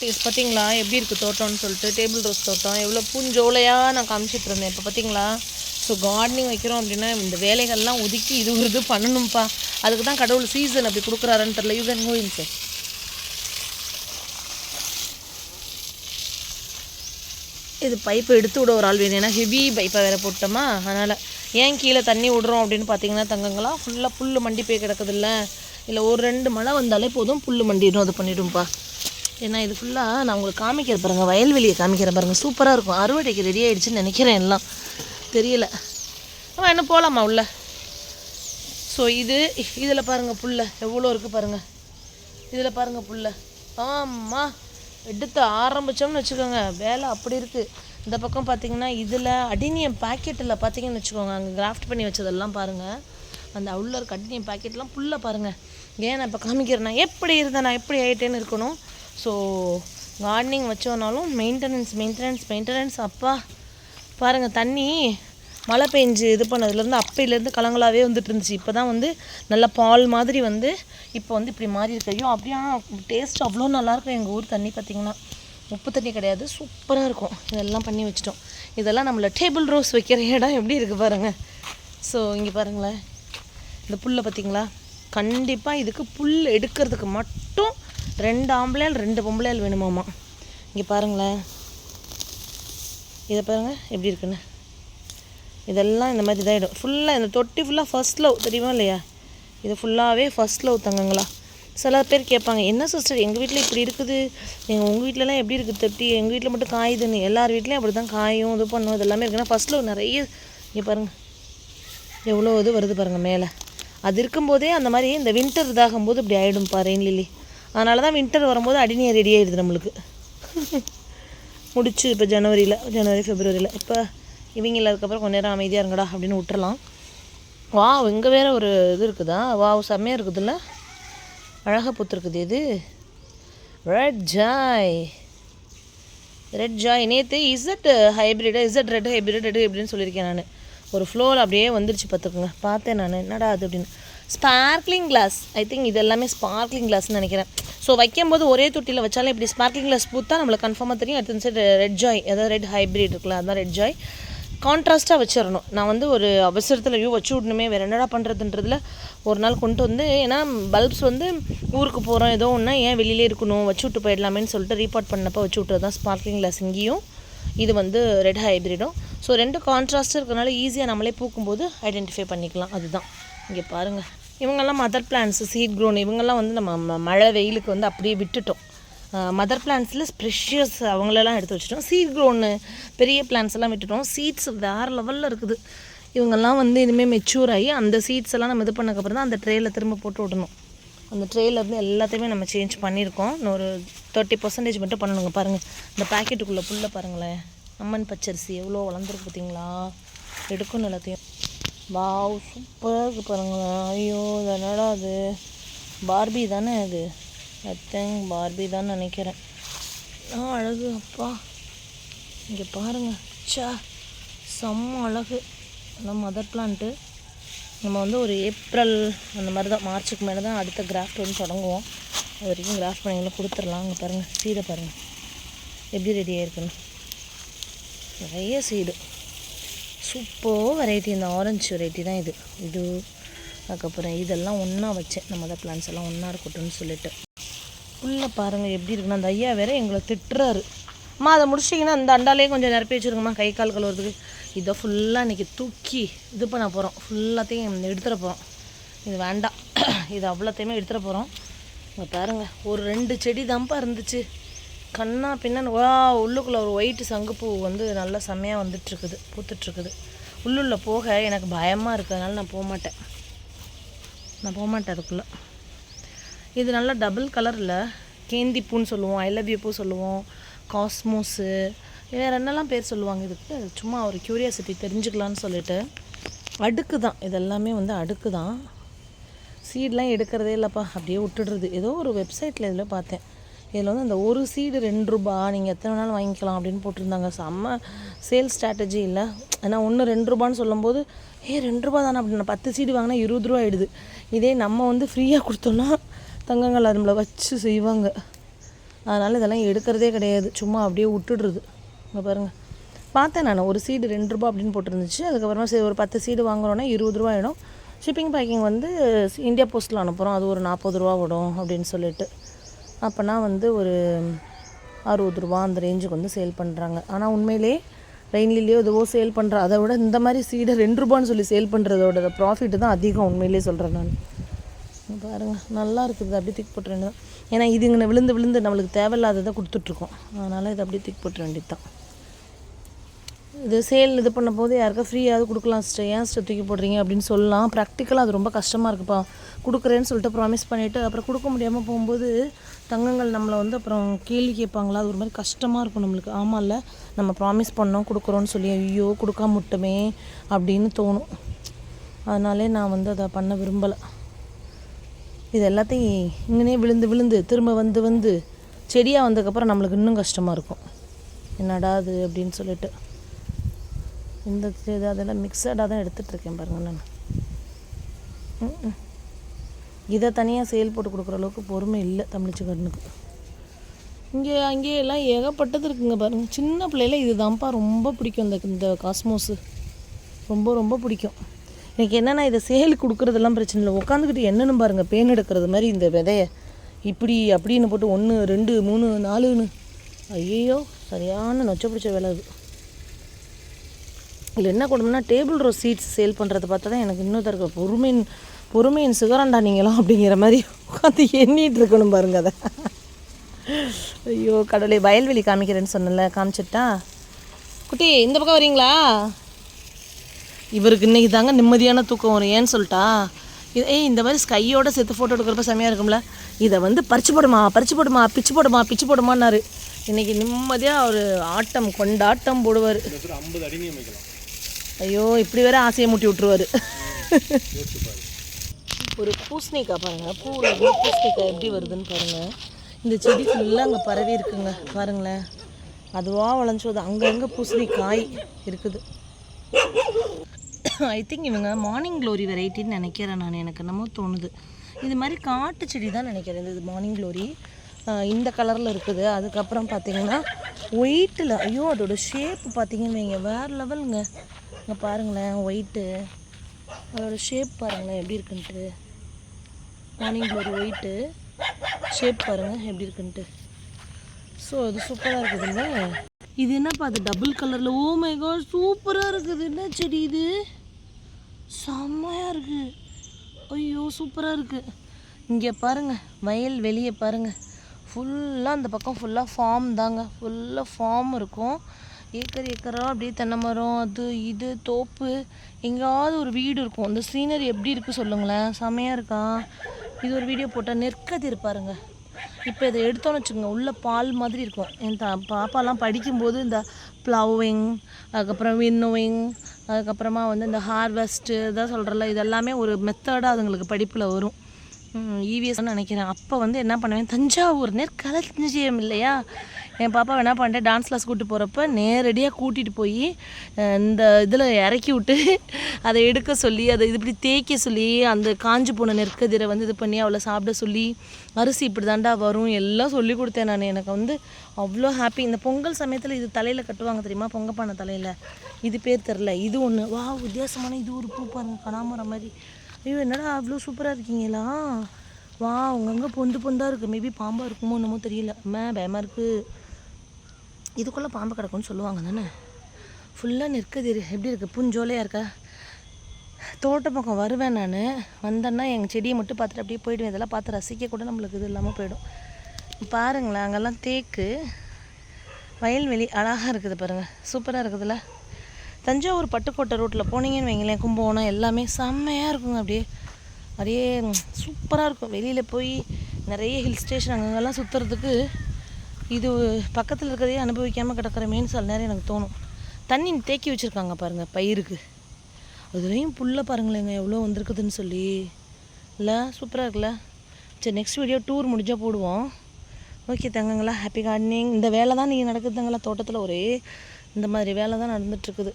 குட்டீஸ் பார்த்தீங்களா எப்படி இருக்குது தோட்டம்னு சொல்லிட்டு டேபிள் ரோஸ் தோட்டம் எவ்வளோ பூஞ்சோலையாக நான் காமிச்சிட்டு இருந்தேன். இப்போ பார்த்தீங்களா ஸோ கார்டனிங் வைக்கிறோம் அப்படின்னா இந்த வேலைகள்லாம் ஒதுக்கி இது ஒரு இது பண்ணணும்ப்பா அதுக்கு தான் கடவுள் சீசன் அப்படி கொடுக்குறாருன்னு தெரில யூ கேன் கோயின் சார் இது பைப்பை எடுத்து விட ஒரு ஆள் வேணும். ஏன்னா ஹெவி பைப்பை வேறு போட்டோமா? அதனால் ஏன் கீழே தண்ணி விடுறோம் அப்படின்னு பார்த்தீங்கன்னா தங்கங்களா ஃபுல்லாக புல் மண்டி போய் கிடக்குதுல்ல. இல்லை ஒரு ரெண்டு மழை வந்தாலே போதும் புல் மண்டிடும் அது பண்ணிவிடும்ப்பா ஏன்னா இது ஃபுல்லாக நான் உங்களுக்கு காமிக்கிறேன் பாருங்க வயல்வெளியை காமிக்கிறேன் பாருங்கள் சூப்பராக இருக்கும். அறுவடைக்கு ரெடி ஆகிடுச்சுன்னு நினைக்கிறேன் எல்லாம். தெரியல. ஆமாம் என்ன போகலாமா உள்ள? ஸோ இது இதில் பாருங்கள் புல்ல. எவ்வளோ இருக்குது பாருங்கள் இதில் பாருங்கள் புல்ல. ஆமாம் எடுத்து ஆரம்பித்தோம்னு வச்சுக்கோங்க. வேலை அப்படி இருக்குது இந்த பக்கம் பார்த்தீங்கன்னா இதில் அடினியம் பாக்கெட்டில் பார்த்தீங்கன்னு வச்சுக்கோங்க. அங்கே கிராஃப்ட் பண்ணி வச்சதெல்லாம் பாருங்கள் அந்த உள்ள இருக்க அடினியம் பாக்கெட்லாம் புல்ல பாருங்கள் ஏன் நான் இப்போ காமிக்கிறேன் நான் எப்படி இருந்தேன் நான் எப்படி ஆகிட்டேன்னு இருக்கணும். ஸோ கார்டனிங் வச்சோனாலும் மெயின்டெனன்ஸ் மெயின்டெனன்ஸ் மெயின்டெனன்ஸ் அப்பா பாருங்கள் தண்ணி மழை பெஞ்சு இது பண்ணதுலேருந்து அப்பையிலேருந்து கலங்களாகவே வந்துட்டு இருந்துச்சு இப்போ தான் வந்து நல்ல பால் மாதிரி வந்து இப்போ வந்து இப்படி மாறி இருக்கு. ஐயோ அப்படியே டேஸ்ட் அவ்வளோ நல்லாயிருக்கும் எங்கள் ஊர் தண்ணி பார்த்திங்கன்னா. உப்பு தண்ணி கிடையாது சூப்பராக இருக்கும். இதெல்லாம் பண்ணி வச்சிட்டோம். இதெல்லாம் நம்மள டேபிள் ரோஸ் வைக்கிற இடம் எப்படி இருக்குது பாருங்கள் ஸோ இங்கே பாருங்களேன். இந்த புல்லை பார்த்திங்களா? கண்டிப்பாக இதுக்கு புல் எடுக்கிறதுக்கு மட்டும் ரெண்டு ஆம்பளையால் ரெண்டு பொம்பளையால் வேணுமாம்மா. இங்கே பாருங்களேன். இதை பாருங்கள் எப்படி இருக்குன்னு. இதெல்லாம் இந்த மாதிரி இதாகிடும் ஃபுல்லாக இந்த தொட்டி ஃபுல்லாக ஃபர்ஸ்ட் லவ் தெரியுமா இல்லையா? இது ஃபுல்லாகவே ஃபர்ஸ்ட் லவ் தங்கங்களா. சில பேர் கேட்பாங்க என்ன சிஸ்டர் எங்கள் வீட்டில் இப்படி இருக்குது? எங்கள் உங்கள் வீட்டிலலாம் எப்படி இருக்குது தொட்டி? எங்கள் வீட்டில் மட்டும் காயுதுன்னு. எல்லார் வீட்லேயும் அப்படி தான் காயும் இது பண்ணும் இது எல்லாமே இருக்குன்னா ஃபர்ஸ்ட் லவ் நிறைய இங்கே பாருங்கள் எவ்வளோ இது வருது பாருங்கள் மேலே. அது இருக்கும்போதே அந்த மாதிரி இந்த வின்டர் இதாகும்போது இப்படி ஆகிடும் ரெயின் லில்லி? அதனால தான் வின்டர் வரும்போது அடினியை ரெடி ஆகிடுது நம்மளுக்கு. முடிச்சு இப்போ ஜனவரியில் ஜனவரி ஃபெப்ரவரியில் இப்போ இவங்க அதுக்கப்புறம் கொஞ்ச நேரம் அமைதியாக இருங்கடா அப்படின்னு விட்டுறலாம். வா இங்கே வேற ஒரு இது இருக்குதா? வாவ் செம்மையாக இருக்குதுல்ல? அழகாக பூத்துருக்குது இது. ரெட் ஜாய் ரெட் ஜாய் நேற்று Z hybrid Z red hybrid red அப்படின்னு சொல்லியிருக்கேன் நான். ஒரு ஃப்ளோவில் அப்படியே வந்துருச்சு பார்த்துக்குங்க. பார்த்தேன் நான். என்னடா அது அப்படின்னு. ஸ்பார்க்லிங் கிளாஸ் ஐ திங்க் இது எல்லாமே ஸ்பார்க்லிங் கிளாஸ்னு நினைக்கிறேன். ஸோ வைக்கும்போது ஒரே தொட்டியில் வச்சாலும் இப்படி ஸ்பார்க்லிங் கிளாஸ் பூத்தா நம்மளுக்கு கன்ஃபார்மாக தெரியும். அடுத்த சைடு ரெட் ஜாய் அதாவது ரெட் ஹைப்ரிட் இருக்குல்ல அதான் ரெட் ஜாய் கான்ட்ராஸ்ட்டாக வச்சிடணும் நான் வந்து ஒரு அவசரத்தில் ஐயோ வச்சு விடணுமே வேறு என்னடா பண்ணுறதுன்றதுல ஒரு நாள் கொண்டு வந்து ஏன்னா பல்ப்ஸ் வந்து ஊருக்கு போகிறோம் ஏதோ ஒன்றா ஏன் வெளியிலே இருக்கணும் வச்சு விட்டு போயிடலாமேன்னு சொல்லிட்டு ரீபார்ட் பண்ணப்போ வச்சு விட்றது தான் ஸ்பார்க்லிங் கிளாஸ் இங்கேயும். இது வந்து ரெட் ஹைப்ரிடும் ஸோ ரெண்டு கான்ட்ராஸ்ட்டாக இருக்கிறனால ஈஸியாக நம்மளே பூக்கும்போது ஐடென்டிஃபை பண்ணிக்கலாம். அதுதான். இங்கே பாருங்கள் இவங்கெல்லாம் மதர் பிளான்ஸ் சீட் க்ரோன் இவங்கெல்லாம் வந்து நம்ம ம- மழை வெயிலுக்கு வந்து அப்படியே விட்டுட்டோம். மதர் பிளான்ஸில் ஸ்ப்ரெஷியஸ் அவங்களெல்லாம் எடுத்து வச்சுட்டோம். சீட் க்ரோன்னு பெரிய பிளான்ஸ் எல்லாம் விட்டுட்டோம். சீட்ஸ் வேறு லெவலில் இருக்குது. இவங்கெல்லாம் வந்து இனிமேல் மெச்சூர் ஆகி அந்த சீட்ஸ் எல்லாம் நம்ம இது பண்ணக்கப்புறம் தான் அந்த ட்ரேயில் திரும்ப போட்டு விடணும். அந்த ட்ரேயில் இருந்து எல்லாத்தையுமே நம்ம சேஞ்ச் பண்ணியிருக்கோம். இன்னொரு ஒரு தேர்ட்டி பர்சன்டேஜ் மட்டும் பண்ணணுங்க பாருங்கள் இந்த பாக்கெட்டுக்குள்ளே புல்ல பாருங்களேன். அம்மன் பச்சரிசி எவ்வளோ வளர்ந்துருக்கு பார்த்தீங்களா? எடுக்கும் எல்லாத்தையும். வாவ் சூப்பராக இருக்குது பாருங்களேன் ஐயோ இது என்னடா அது பார்பி தானே அது ஐ திங்க் பார்பி தான் நினைக்கிறேன். ஆ அழகு அப்பா. இங்கே பாருங்கள் சா செம்ம அழகு. அந்த மதர் பிளான்ட்டு நம்ம வந்து ஒரு ஏப்ரல் அந்த மாதிரி தான் மார்ச்சுக்கு மேலே தான் அடுத்த கிராஃப்ட் வந்து தொடங்குவோம். அது வரைக்கும் கிராஃப்ட் பண்ணிங்களாம் கொடுத்துடலாம். அங்கே பாருங்கள் சீடை பாருங்கள் எப்படி ரெடி ஆகிருக்குன்னு நிறைய சீடு சூப்பர் வெரைட்டி இந்த ஆரஞ்சு வெரைட்டி தான் இது. இது அதுக்கப்புறம் இதெல்லாம் ஒன்றா வச்சேன். நம்ம தான் பிளான்ஸ் எல்லாம் ஒன்றா இருக்கட்டும்னு சொல்லிட்டு. உள்ளே பாருங்கள் எப்படி இருக்குன்னா. அந்த ஐயா வேற எங்களை திட்டுறாரு. அம்மா அதை முடிச்சிட்டிங்கன்னா அந்த அண்டாலே கொஞ்சம் நிரப்பி வச்சுருங்கம்மா. கை கால் கழுவுறதுக்கு. இதை ஃபுல்லாக இன்றைக்கி தூக்கி இது பண்ண போகிறோம் ஃபுல்லாத்தையும் எடுத்துகிட்டு போகிறோம் இது வேண்டாம். இது அவ்வளோத்தையுமே எடுத்துகிட்டு போகிறோம் இங்கே பாருங்கள் ஒரு ரெண்டு செடி தான்ப்பா இருந்துச்சு. கண்ணா பின்னான்னு வா உள்ளுக்குள்ளே ஒரு ஒயிட் சங்குப்பூ வந்து நல்லா செம்மையாக வந்துட்டுருக்குது பூத்துட்ருக்குது உள்ளுள்ள போக எனக்கு பயமாக இருக்குது நான் போக மாட்டேன். நான் போக மாட்டேன் அதுக்குள்ளே. இது நல்லா டபுள் கலரில் கேந்தி பூன்னு சொல்லுவோம் ஐ லவ் யூ பூ சொல்லுவோம் காஸ்மோஸு வேறு என்னெல்லாம் பேர் சொல்லுவாங்க இதுக்கு? சும்மா ஒரு க்யூரியாசிட்டி தெரிஞ்சுக்கலான்னு சொல்லிட்டு. அடுக்கு தான் இதெல்லாமே வந்து அடுக்கு தான் சீட்லாம் எடுக்கிறதே இல்லைப்பா அப்படியே விட்டுடுறது. ஏதோ ஒரு வெப்சைட்டில் இதில் பார்த்தேன். இதில் வந்து அந்த ஒரு சீடு ரெண்டு ரூபா நீங்கள் எத்தனை வேணாலும் வாங்கிக்கலாம் அப்படின்னு போட்டிருந்தாங்க. செம்ம சேல் ஸ்ட்ராட்டஜி இல்லை. ஏன்னா ஒன்று ரெண்டு ரூபான்னு சொல்லும்போது ஏ ரெண்டு ரூபா தானே அப்படின்னு. பத்து சீடு வாங்கினா இருபது ரூபா ஆகிடுது இதே நம்ம வந்து ஃப்ரீயாக கொடுத்தோம்னா தங்கங்கள் அது நம்மளை வச்சு செய்வாங்க. அதனால் இதெல்லாம் எடுக்கிறதே கிடையாது. சும்மா அப்படியே விட்டுடுறது. இங்கே பாருங்கள் பார்த்தேன் நான். ஒரு சீடு ரெண்டு ரூபா அப்படின்னு போட்டிருந்துச்சு. அதுக்கப்புறமா சரி ஒரு பத்து சீடு வாங்குறோன்னா இருபது ரூபா ஆகிடும் ஷிப்பிங் பேக்கிங் வந்து இந்தியா போஸ்ட்டில் அனுப்புகிறோம் அது ஒரு நாற்பது ரூபா விடும் அப்படின்னு சொல்லிட்டு. அப்போனா வந்து ஒரு அறுபது ரூபா அந்த ரேஞ்சுக்கு வந்து சேல் பண்ணுறாங்க ஆனால் உண்மையிலே ரெயின்லிலேயோ எதுவோ சேல் பண்ணுற அதை விட இந்த மாதிரி சீடை ரெண்டு ரூபான்னு சொல்லி சேல் பண்ணுறதோட ப்ராஃபிட் தான் அதிகம் உண்மையிலே சொல்கிறேன் நான். பாருங்கள் நல்லா இருக்குது அப்படியே தூக்கி போட்டுற வேண்டியது ஏன்னா இது இங்கே விழுந்து விழுந்து நம்மளுக்கு தேவையில்லாததை கொடுத்துட்ருக்கோம் அதனால் இதை அப்படியே தூக்கி போட்டுற வேண்டியது தான் இது சேல் இது பண்ண போது யாருக்கா ஃப்ரீயாவது கொடுக்கலாம் சிஸ்டர் ஏன் சிஸ்டர் தூக்கி போடுறீங்க அப்படின்னு சொல்லலாம். ப்ராக்டிக்கலாக அது ரொம்ப கஷ்டமாக இருக்குப்பா. கொடுக்குறேன்னு சொல்லிட்டு ப்ராமிஸ் பண்ணிவிட்டு அப்புறம் கொடுக்க முடியாமல் போகும்போது தங்கங்கள் நம்மளை வந்து அப்புறம் கேள்வி கேட்பாங்களா? அது ஒரு மாதிரி கஷ்டமாக இருக்கும் நம்மளுக்கு. ஆமாம்ல நம்ம ப்ராமிஸ் பண்ணோம் கொடுக்குறோன்னு சொல்லி ஐயோ கொடுக்காம முட்டுமே அப்படின்னு தோணும். அதனாலே நான் வந்து அதை பண்ண விரும்பலை. இது எல்லாத்தையும் இங்கனே விழுந்து விழுந்து திரும்ப வந்து வந்து செடியாக வந்ததுக்கப்புறம் நம்மளுக்கு இன்னும் கஷ்டமாக இருக்கும். என்னடா அது அப்படின்னு சொல்லிட்டு. இந்த இது அதெல்லாம் மிக்சடாக தான் எடுத்துகிட்ருக்கேன் பாருங்கள் நான். இதை தனியாக செயல் போட்டு கொடுக்குற அளவுக்கு பொறுமை இல்லை தமிழ்ச்சி கண்ணுக்கு இங்கே அங்கே எல்லாம் ஏகப்பட்டது இருக்குங்க பாருங்கள் சின்ன பிள்ளையில இது தான்ப்பா ரொம்ப பிடிக்கும் இந்த இந்த காஸ்மோஸு ரொம்ப ரொம்ப பிடிக்கும். எனக்கு என்னென்னா இதை சேல் கொடுக்குறதெல்லாம் பிரச்சனை இல்லை. உட்காந்துக்கிட்டு என்னன்னு பாருங்கள் பேன் எடுக்கிறது மாதிரி இந்த விதையை. இப்படி அப்படின்னு போட்டு ஒன்று ரெண்டு மூணு நாலுன்னு. ஐயோ சரியான நொச்ச பிடிச்ச வேலை அது. இதில் என்ன கொடுமைனா டேபிள் ரோஸ் சீட்ஸ் சேல் பண்ணுறத பார்த்தா தான் எனக்கு இன்னும் தருக்க பொறுமையின் பொறுமையின் சுகரண்டா நீங்களாம் அப்படிங்கிற மாதிரி உட்காந்து எண்ணிகிட்டு இருக்கணும் பாருங்க அதை. ஐயோ கடவுளே வயல்வெளி காமிக்கிறேன்னு சொன்னல காமிச்சிட்டா? குட்டி இந்த பக்கம் வரீங்களா? இவருக்கு இன்றைக்கி தாங்க நிம்மதியான தூக்கம் வரும். ஏன்னு சொல்லிட்டா? ஏய் இந்த மாதிரி ஸ்கையோட சேர்த்து ஃபோட்டோ எடுக்கிறப்ப செமையாக இருக்கும்ல. இதை வந்து பறிச்சு போடுமா பறிச்சு போடுமா பிச்சு போடுமா பிச்சு போடுமான்னாரு. இன்றைக்கி நிம்மதியாக ஒரு ஆட்டம் கொண்டாட்டம் போடுவார். ஐம்பது அடிமையும் ஐயோ இப்படி வேற ஆசையை மூட்டி விட்டுருவாரு. ஒரு பூசணிக்காய் பாருங்க. பூவில் இருந்து பூசணிக்காய் எப்படி வருதுன்னு பாருங்க. இந்த செடி ஃபுல்லாக அங்கே பரவி இருக்குங்க. பாருங்களேன். அதுவாக வளைஞ்சோது அங்கங்கே பூசணிக்காய் இருக்குது. ஐ திங்க் இவங்க மார்னிங் க்ளோரி வெரைட்டின்னு நினைக்கிறேன் நான். எனக்கு என்னமோ தோணுது. இது மாதிரி காட்டு செடி தான் நினைக்கிறேன். இது மார்னிங் க்ளோரி இந்த கலரில் இருக்குது. அதுக்கப்புறம் பார்த்தீங்கன்னா ஒயிட்டில் ஐயோ அதோட ஷேப் பார்த்தீங்கன்னு வைங்க. வேறு லெவலுங்க இங்கே பாருங்களேன் ஒயிட்டு அதோடய ஷேப் பாருங்களேன் எப்படி இருக்குன்ட்டு. மார்னிங் ஒரு ஒயிட்டு ஷேப் பாருங்கள் எப்படி இருக்குன்ட்டு. ஸோ அது சூப்பராக இருக்குதுங்க இது என்னப்பா அது டபுள் கலரில் ஓ மை காட் சூப்பராக இருக்குது. என்ன செடி இது? செம்மையாக இருக்குது ஐயோ சூப்பராக இருக்குது இங்கே பாருங்கள் வயல் வெளியே பாருங்கள் ஃபுல்லாக அந்த பக்கம் ஃபுல்லாக ஃபார்ம் தாங்க. ஃபுல்லாக ஃபார்ம் இருக்கும். ஏக்கர் ஏக்கராக அப்படியே தென்னை மரம் அது இது தோப்பு. எங்கேயாவது ஒரு வீடு இருக்கும். அந்த சீனரி எப்படி இருக்குது சொல்லுங்களேன். செமையாக இருக்கா? இது ஒரு வீடியோ போட்டால் நெற்கதிர் இருப்பாருங்க இப்போ இதை எடுத்தோன்னு வச்சுக்கோங்க. உள்ளே பால் மாதிரி இருக்கும். என் த பாப்பாலாம் படிக்கும்போது இந்த ப்ளவிங் அதுக்கப்புறம் வின்னோவிங் அதுக்கப்புறமா வந்து இந்த ஹார்வெஸ்ட்டு இதான் சொல்கிறல இதெல்லாமே ஒரு மெத்தடாக அதுங்களுக்கு படிப்பில் வரும். இவிஎஸ்னு நினைக்கிறேன். அப்போ வந்து என்ன பண்ணுவேன்? தஞ்சாவூர் நெற்களஞ்சியம் இல்லையா? என் பாப்பா என்ன பண்ணிட்டேன் டான்ஸ் கிளாஸ் கூப்பிட்டு போகிறப்ப நேரடியாக கூட்டிகிட்டு போய் இந்த இதில் இறக்கி விட்டு அதை எடுக்க சொல்லி அதை இது இப்படி தேய்க்க சொல்லி அந்த காஞ்சு போன நெற்கதிரை வந்து இது பண்ணி அவளை சாப்பிட சொல்லி அரிசி இப்படி தாண்டா வரும் எல்லாம் சொல்லி கொடுத்தேன் நான். எனக்கு வந்து அவ்வளோ ஹாப்பி இந்த பொங்கல் சமயத்தில் இது தலையில் கட்டுவாங்க தெரியுமா? பொங்கப்பானை தலையில். இது பேர் தெரில இது ஒன்று வா வித்தியாசமான இது ஒரு பூ பாருங்க கனாமரம் மாதிரி. ஐயோ என்னடா அவ்வளோ சூப்பராக இருக்கீங்களா? வா அங்கங்கே பொந்து பொந்தாக இருக்குது மேபி பாம்பாக இருக்குமோ என்னமோ தெரியல. அம்மா பயமாக இருக்குது இதுக்குள்ளே பாம்பு கிடக்கும்னு சொல்லுவாங்க தானே? ஃபுல்லாக நிற்குது எப்படி இருக்குது புஞ்சோலையாக இருக்கா? தோட்ட பக்கம் வருவேன் நான். வந்தேன்னா எங்கள் செடியை மட்டும் பார்த்துட்டு அப்படியே போயிடுவேன். இதெல்லாம் பார்த்து ரசிக்க கூட நம்மளுக்கு இது இல்லாமல் போயிடும். பாருங்களேன் அங்கெல்லாம் தேக்கு வயல்வெளி அழகாக இருக்குது பாருங்கள் சூப்பராக இருக்குதுல்ல? தஞ்சாவூர் பட்டுக்கோட்டை ரோட்டில் போனீங்கன்னு வைங்களேன் கும்பகோணம் எல்லாமே செம்மையாக இருக்குங்க அப்படியே. அப்படியே சூப்பராக இருக்கும். வெளியில் போய் நிறைய ஹில் ஸ்டேஷன் அங்கங்கெல்லாம் சுற்றுறதுக்கு இது பக்கத்தில் இருக்கிறதையே அனுபவிக்காமல் கிடக்கிறமேன்னு சில நேரம் எனக்கு தோணும். தண்ணி தேக்கி வச்சுருக்காங்க பாருங்கள் பயிருக்கு. அதுலேயும் புல்லை பாருங்களேங்க எவ்வளோ வந்திருக்குதுன்னு சொல்லி. இல்லை சூப்பராக இருக்குல்ல? சரி நெக்ஸ்ட் வீடியோ டூர் முடிஞ்சால் போடுவோம். ஓகே தங்கங்களா ஹாப்பி கார்டனிங் இந்த வேலை தான் நீங்கள் நடக்குதுங்களா தோட்டத்தில் ஒரே இந்த மாதிரி வேலை தான் நடந்துட்டுருக்குது